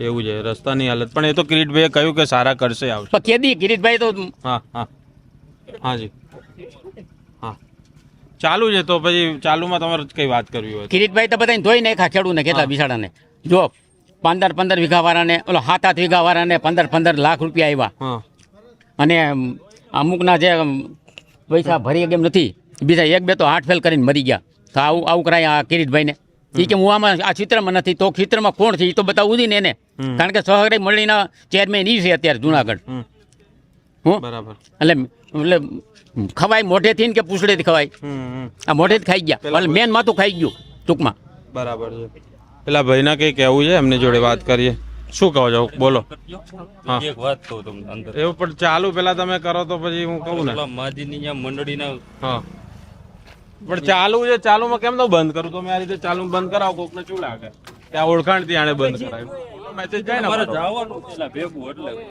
એવું છે રસ્તાની હાલત. પણ એ તો કિરીટભાઈએ કહ્યું કે સારા કરશે આવશે. પણ કેદી કિરીટભાઈ તો હા હા. હા જી. હા. ચાલુ છે તો પછી ચાલુમાં તમારે કઈ વાત કરવી હોય. કિરીટભાઈ તો બધાને ધોઈ નાખ્યા ખેડૂતને કેટલા બિસાડાને. જો પંદર પંદર વીઘા વાળાને ઓલો સાત આઠ વીઘા વાળાને પંદર પંદર લાખ રૂપિયા આવ્યા હા. અને અમુકના જે પૈસા ભરી કેમ નથી બીજા એક બે તો હાર્ટ ફેલ કરીને મરી ગયા. તો આવું આવું કરાય આ કિરીટભાઈને. એ કે હું આમાં આ ચિત્રમાં નથી તો ચિત્રમાં કોણ છે? એ તો બતાવવું જ ને એને. કારણ કે સહકારી મંડળીના ચેરમેન એ છે અત્યારે જુનાગઢ. હું? બરાબર. એટલે એટલે ખવાય મોઢેથી ને કે પૂછડેથી ખવાય? આ મોઢેથી ખાઈ ગયા. એટલે મેન માથું ખાઈ ગયું ટૂંકમાં. બરાબર છે. પેલા ભાઈના કંઈ કહેવું છે? એમની જોડે વાત કરીએ. શું કહો છો? બોલો. એક વાત કહું તમને અંદર. એવું પણ ચાલુ પેલા તમે કરો તો પછી હું કહું ને. પેલા માજીની મંડળીના હા. પણ ચાલુ છે ચાલુમાં કેમ ન બંધ કરું? તો મેં આ રીતે ચાલુ બંધ કરાવો કોકને શું લાગે? ત્યાં ઓળખાણ ઓળખાણથી આણે બંધ કરાવ્યું. મેસેજ જાય ને જવાનું ભેગું એટલે.